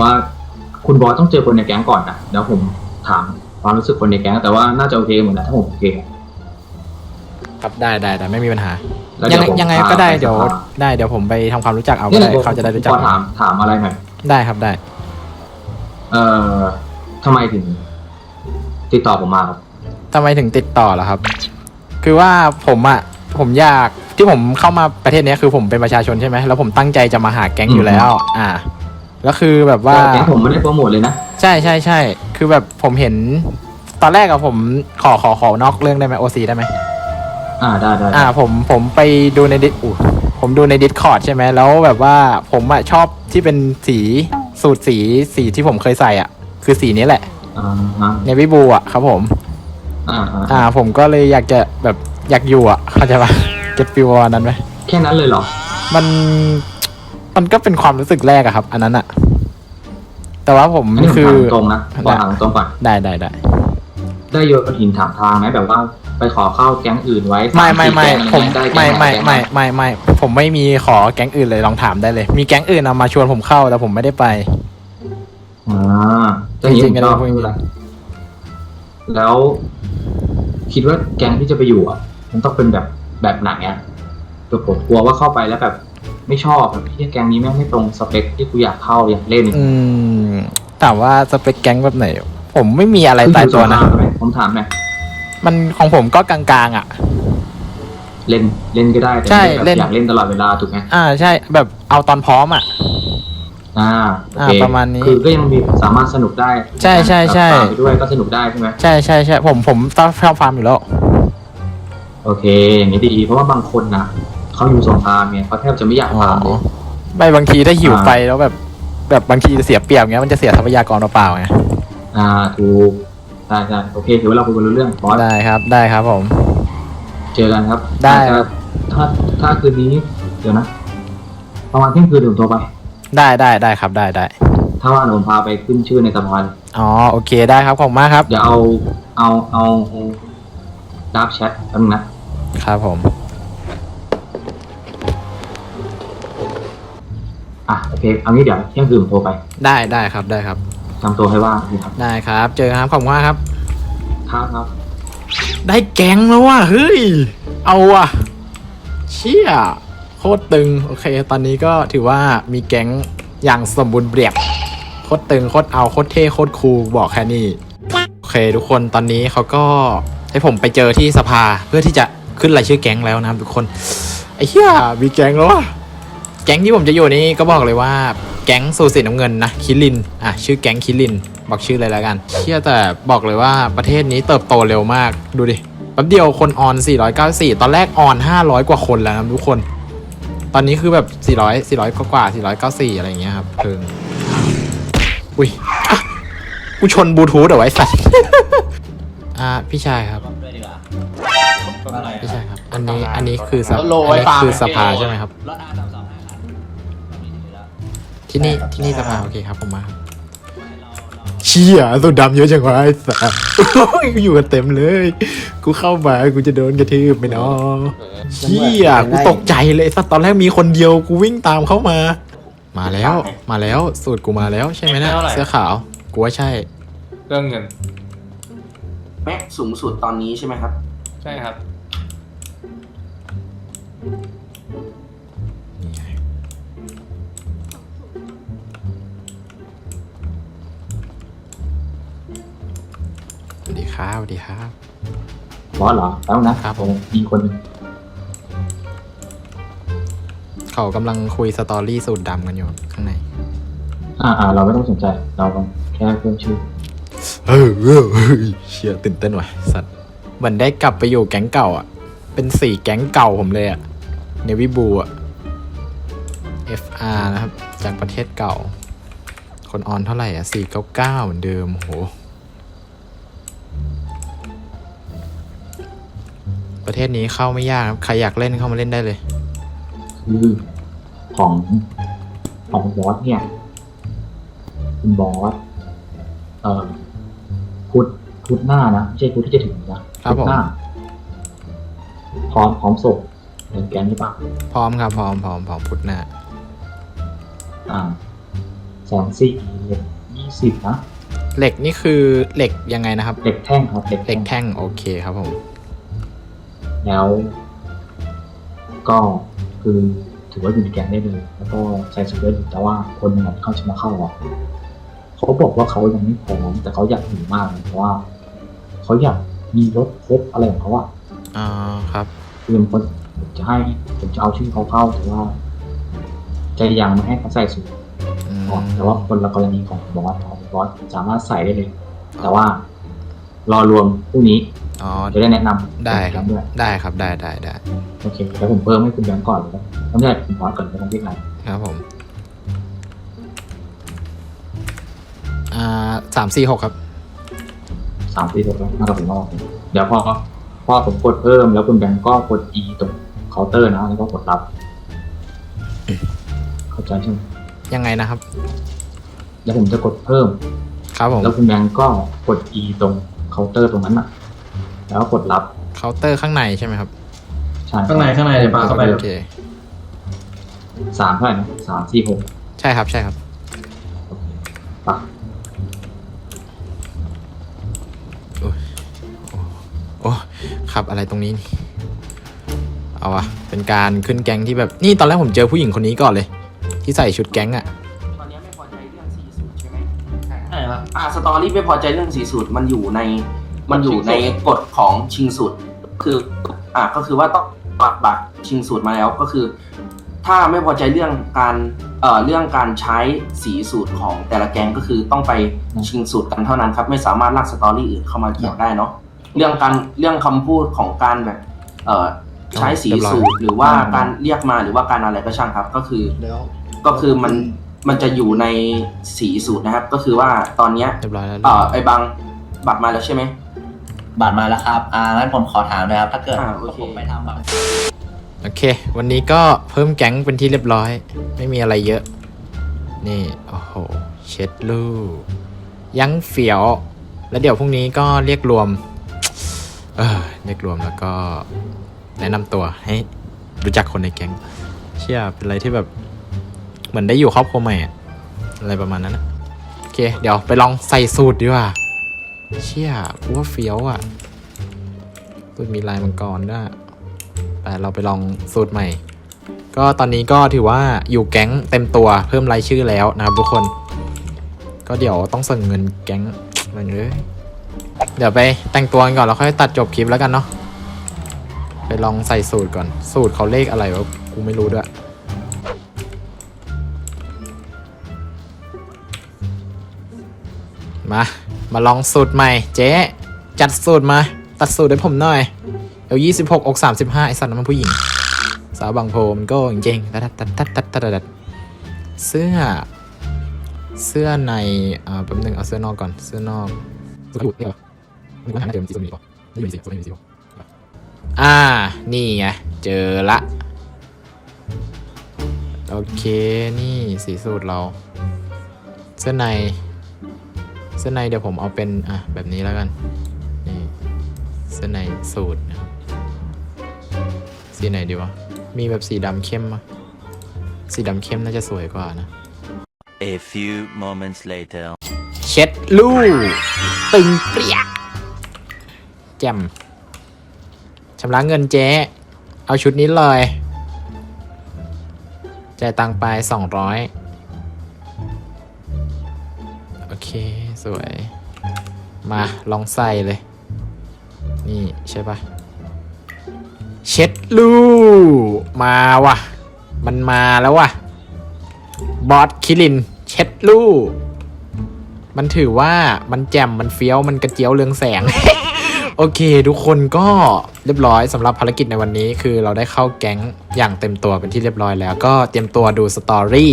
ว่าคุณบอสต้องเจอคนในแก๊งก่อนนะแล้วผมถามความรู้สึกคนในแก๊งแต่ว่าน่าจะโอเคหมดแหละถ้าผมโอเค ครับได้ได้แต่ไม่มีปัญหา แล้วยังเดี๋ไงผมยังไงพาก็ได้ปเดี๋ยวสภาได้เดี๋ยวผมไปทำความรู้จักเอานี่ก็แหละได้ผมเขาจะได้รู้จัก ขอถามถามอะไรหน่อยได้ครับได้ เอ่อทำไมถึง ติดต่อผมมาครับ ทำไมถึงติดต่อล่ะครับ คือว่าผมอะ ผมอยากที่ผมเข้ามาประเทศเนี้ยคือผมเป็นประชาชนใช่ไหมแล้วผมตั้งใจจะมาหาแก๊งอยู่แล้ว อ่า แล้วคือแบบว่า แก๊งผมไม่ได้โปรโมทเลยนะ ใช่ใช่ใช่ คือแบบผมเห็น ตอนแรกอะผมขอขอขอนอกเรื่องได้ไหมโอซีได้ไหม อ่าได้ได้อ่าผมผมไปดูในดิอูผมดูในดิสคอร์ดใช่ไหมแล้วแบบว่าผมอะชอบที่เป็นสีสูตรสีสีที่ผมเคยใส่อะคือสีนี้แหละ อ่าฮะเนวิบูอะครับผม อ่าอ่าอ่า ผมก็เลยอยากจะแบบอยากอยู่อะเข้าใจปะเก็ตฟิวนั้นไหมแค่นั้นเลยเหรอ มัน มันก็เป็นความรู้สึกแรกอะครับ อันนั้นอะแต่ว่าผมอันนี้ผมคือถามตรงนะขอถามตรงก่อน ได้ได้ได้ ได้โยนหินถามทางไหมแบบว่าไปขอเข้าแก๊งอื่นไว้ไม่ไม่ไม่สาผมสี่แก๊งไม่อะไรไม่เงี้ยได้แก๊งหนไม่ไม่ไม่ผมไม่มีขอแก๊งอื่นเลยลองถามได้เลย มีแก๊งอื่นเอามาชวนผมเข้าแต่ผมไม่ได้ไป อ่าจะเห็จรินงๆก็ก็ได้พวกนี้ไม่เป็นไรแล้ว คิดว่าแก๊งที่จะไปอยู่อะ มันต้องเป็นแบบแบบไหนอะตัวผมกลัวว่าเข้าไปแล้วแบบ ไม่ชอบแบบที่แก๊งนี้แม่งไม่ตรงสเปคที่กูอยากเข้าอยากเล่นอืมถามว่าสเปคแก๊งแบบไหน ผมไม่มีอะไรตายตัวนะคืออยู่สงครามไหมผมถามหน่อยมันของผมก็กลางๆอะ เล่นเล่นก็ได้แต่ใช่ไม่ได้แบบเล่นอยากเล่นตลอดเวลาถูกไหมอ่าใช่ แบบเอาตอนพร้อมอะ อ่าโอเคอ่าประมาณนี้คือก็ยังมีสามารถสนุกได้ ใช่ใช่ใช่ตามไปด้วยก็สนุกได้ใช่ไหมใช่ใช่ใช่ผมผมต้องชอบฟาร์มอยู่แล้ว โอเค อย่างนี้ดี เพราะว่าบางคนนะ เขาอยู่สงครามเนี่ยเขาแทบจะไม่อยากฟาร์มเลย ไม่บางทีถ้าหิวอ่า ไปแล้วแบบ แบบบางทีจะเสียเปรียบเงี้ยมันจะเสียทรัพยากรเปล่าๆไงอ่าถูกใช่ใช่โอเคถือว่าเราคุยกันรู้เรื่องบอสได้ครับได้ครับผม เจอกันครับได้ถ้าถ้าถ้าคืนนี้เดี๋ยวนะ ประมาณเที่ยงคืนเดี๋ยวผมโทรไป ได้ได้ได้ครับได้ได้ถ้าว่าเดี๋ยวผมพาไปขึ้นชื่อในสะพานอ๋อโอเคได้ครับขอบคุณมากครับเดี๋ยวเอาเอาเอาเอาดับแชทแป๊บนึงนะครับผม อะโอเคเอางี้เดี๋ยวเที่ยงคืนผมโทรไปได้ได้ครับได้ครับ ทำตัวให้ว่างนะครับได้ครับ เจอกันครับขอบคุณมากครับ ครับครับ ได้แก๊งแล้วว่ะเฮ้ย เอาว่ะ เชี่ยโคตรตึง โอเค ตอนนี้ก็ถือว่ามีแก๊งอย่างสมบูรณ์เรียบโคตรตึงโคตรเอาโคตรเท่โคตรคูลบอกแค่นี้โอเค ทุกคนตอนนี้เขาก็ให้ผมไปเจอที่สภาเพื่อที่จะขึ้นรายชื่อแก๊งแล้วนะครับทุกคนไอ้เหี้ยมีแก๊งแล้วว่ะ แก๊งที่ผมจะอยู่นี่ก็บอกเลยว่าแก๊งสูสีน้ำเงินนะคิรินอะชื่อแก๊งคิริน บอกชื่อเลยแล้วกันเชื่อแต่บอกเลยว่าประเทศนี้เติบโตเร็วมากดูดิแป๊บเดียวคนออน 494 ตอนแรกออน 500 กว่าคนแล้วนะทุกคน ตอนนี้คือแบบ 400 400 กว่ากว่า 494 อะไรอย่างเงี้ยครับเพิ่งอุ้ยอะกูชนบลูทูธเอาไว้สัตว์อ่าพี่ชายครับด้วยดีกว่าพี่ชายครับ อันนี้อันนี้คือสภโลอันไว้นี้ฟาร์มคือสภาใช่ไหมครับ ที่นี่ที่นี่สภาโอเคครับผมมาครับเชี่ยสุดดำเยอะจังวะไอ้สัสโอ้ยกูอยู่กันเต็มเลย กูเข้ามากูจะโดนกระทืบไปเนาะเชี่ยกูตกใจเลยสัสตอนแรกมีคนเดียวกูวิ่งตามเข้ามา มาแล้วมาแล้วสูตรกูมาแล้วใช่ไหมเนะเสื้อขาวกูว่าใช่เรื่องเงินแม็กสูงสุดตอนนี้ใช่ไหมครับ ใช่ครับ ครับสวัสดีครับ บอสเหรอแล้วนะครับผม มีคนหนึ่งเขากำลังคุยสตอรี่สูตรดำกันอยู่ข้างในอ่าอ่าเราไม่ต้องสนใจ เราแค่เพิ่มชื่อเออเออเออเชียตื่นเต้นว่ะสัตว์เหมือนได้กลับไปอยู่แก๊งเก่าอะ เป็นสี่แก๊งเก่าผมเลยอะเนวิบูอะ FR นะครับ จากประเทศเก่า คนออนเท่าไหร่อะสี่เก้าเก้าเหมือนเดิมโห ประเทศนี้เข้าไม่ยากครับใครอยากเล่นเข้ามาเล่นได้เลย คือของของบอสเนี่ยคุณบอสเอ่อพุธพุธหน้านะไม่ใช่พุธที่จะถึงนะครับพุธหน้าพร้อมพร้อมส่งเงินแกนหรือเปล่าพร้อมครับพร้อมพร้อมพร้อมพุทธหน้าอ่าแสนสี่เหล็กยี่สิบนะเหล็กนี่คือเหล็กยังไงนะครับ เหล็กแท่งครับเหล็กเหล็แท่กงแท่งโอเคครับผม แล้วก็คือถือว่าอยู่ในแกงได้เลย แล้วก็ใส่สูตรได้เลยแต่ว่าคนหนึ่งที่เขาจะมาเข้าอะเขาบอกว่าเขายังไม่พร้อมแต่เขาอยากอยู่มากเลยเพราะว่าเขาอยากมีรถครบอะไรของเขาอะอ่าครับคือผมผมจะให้ผมจะเอาชื่อเขาเข้าแต่ว่าจะยังไม่ให้เขาใส่สูตรอืมก่อนแต่ว่าคนละกรณีของบอสของบอสสามารถใส่ได้เลย แต่ว่ารอรวมพรุ่งนี้ อ๋อ จะได้แนะนำได้ครับ ด้วยได้ครับ ได้ได้ได้โอเคแล้วผมเพิ่มให้คุณแบงก์ก่อนเลยนะต้องได้คุณบอสก่อนไม่ต้องพี่ใครครับผม อ่าสามสี่หกครับ สามสี่หกแล้วน่าจะผมรอบเดี๋ยวพอพอผมกดเพิ่มแล้วคุณแบงก์ก็กด E ตรงเคาน์เตอร์นะแล้วก็กดรับ เข้าใจใช่ไหมยังไงนะครับ แล้วผมจะกดเพิ่ม ครับผม แล้วคุณแบงก์ก็กด E ตรงเคาน์เตอร์ตรงนั้นน่ะ แล้วก็กดรับเคาน์เตอร์ข้างในใช่ไหมครับใช่ข้างในข้างในเดี๋ยวปาเข้าไปโอเคสามเท่าไหร่นะสามสี่หกใช่ครับใช่ครับโอเคปะโอ้ขับอะไรตรงนี้นี่เอาวะเป็นการขึ้นแก๊งที่แบบนี่ตอนแรกผมเจอผู้หญิงคนนี้ก่อนเลย ที่ใส่ชุดแก๊งอะตอนนี้ไม่พอใจเรื่องสีสูตรใช่ไหมใช่ครับอ่าสตอรี่ไม่พอใจเรื่องสีสูตรมันอยู่ใน มันอยู่ในกฎของชิงสูตรคืออ่าก็คือว่าต้องปักบัตรชิงสูตรมาแล้วก็คือ ถ้าไม่พอใจเรื่องการเอ่อเรื่องการใช้สีสูตรของแต่ละแกงก็คือต้องไปชิงสูตรกันเท่านั้นครับ ไม่สามารถลากสตอรี่อื่นเข้ามาเกี่ยวได้เนาะเรื่องการเรื่องคำพูดของการแบบเอ่อใช้สีสูตรหรือว่าการเรียกมาหรือว่าการอะไรก็ช่างครับ ก็คือแล้วก็คือมันมันจะอยู่ในสีสูตรนะครับ ก็คือว่าตอนเนี้ยเรียบร้อยแล้วเอ่อไอ้บางบัตรมาแล้วใช่ไหม บัตรมาแล้วครับ อ่างั้นผมขอถามเลยครับ ถ้าเกิดอ่าโอเค ผมไปทำบัตรโอเค วันนี้ก็เพิ่มแก๊งเป็นที่เรียบร้อย ไม่มีอะไรเยอะ นี่ โอ้โห เช็ดลูกยังเฟียว แล้วเดี๋ยวพรุ่งนี้ก็เรียกรวม เออเรียกรวมแล้วก็ แนะนำตัวให้รู้จักคนในแก๊ง เชื่อเป็นอะไรที่แบบ เหมือนได้อยู่ครอบครัวใหม่อะอะไรประมาณนั้นนะโอเค เดี๋ยวไปลองใส่สูตรดีกว่า เชี่ยว่าเฟี้ยวอะสูตรมีลายมังกรด้วยไปเราไปลองสูตรใหม่ ก็ตอนนี้ก็ถือว่าอยู่แก๊งเต็มตัวเพิ่มรายชื่อแล้วนะครับทุกคน ก็เดี๋ยวต้องส่งเงินแก๊งมันเลยเดี๋ยวไปแต่งตัวกันก่อนแล้วค่อยตัดจบคลิปแล้วกันเนาะไปลองใส่สูตรก่อน สูตรเขาเลขอะไรวะกูไม่รู้ด้วย มา มาลองสูตรใหม่ เจ๊จัดสูตรมา ตัดสูตรให้ผมหน่อยเอวยี่สิบหกอกสามสิบห้าไอสัตว์นั้นมันผู้หญิง สาวบางโพมันก็จริงๆตัดตัดตัดตัดตัดตัดเสื้อ เสื้อในอ่าแป๊บนึงเอาเสื้อนอกก่อน เสื้อนอกสื้อผูนี่เหรอมันก็หาเจอมันสีส้มนี่ก่อนนี่เป็นสีส้มนี่เป็นสีอ่า นี่ไง เจอละ โอเค นี่สีสูตรเรา เสื้อใน สื้อในเดี๋ยวผมเอาเป็นอะแบบนี้แล้วกันนี่เสื้อในสูตรนะครับสีไหนดีวะมีแบบสีดำเข้มมั้ยสีดำเข้มน่าจะสวยกว่านะ A few moments later. เช็ดลูตึงเปรียกแจ่มชำระเงินเจ๊ เอาชุดนี้เลยจ่ายตังค์ไปสองร้อยโอเค สวย มาลองใส่เลย นี่ใช่ปะเช็ดลูมาว่ะ มันมาแล้วว่ะ บอสคิริน เช็ดลูมันถือว่ามันแจ่มมันเฟี้ยวมันกระเจียวเรืองแสง โอเค ทุกคนก็เรียบร้อยสำหรับภารกิจในวันนี้ คือเราได้เข้าแก๊งอย่างเต็มตัวเป็นที่เรียบร้อยแล้ว ก็เตรียมตัวดูสตอรี่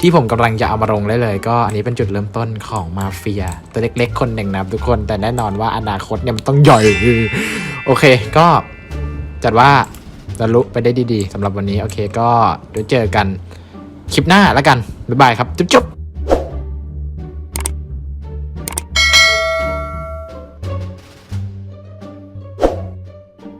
ที่ผมกำลังจะเอามาลงได้เลย ก็อันนี้เป็นจุดเริ่มต้นของมาเฟีย ตัวเล็กๆ คนหนึ่งนะทุกคนแต่แน่นอนว่าอนาคตเนี่ยมันต้องใหญ่โอเค ก็จัดว่าบรรลุไปได้ดีๆสำหรับวันนี้โอเค ก็เดี๋ยวเจอกันคลิปหน้าแล้วกันบ๊ายบายครับจุ๊บ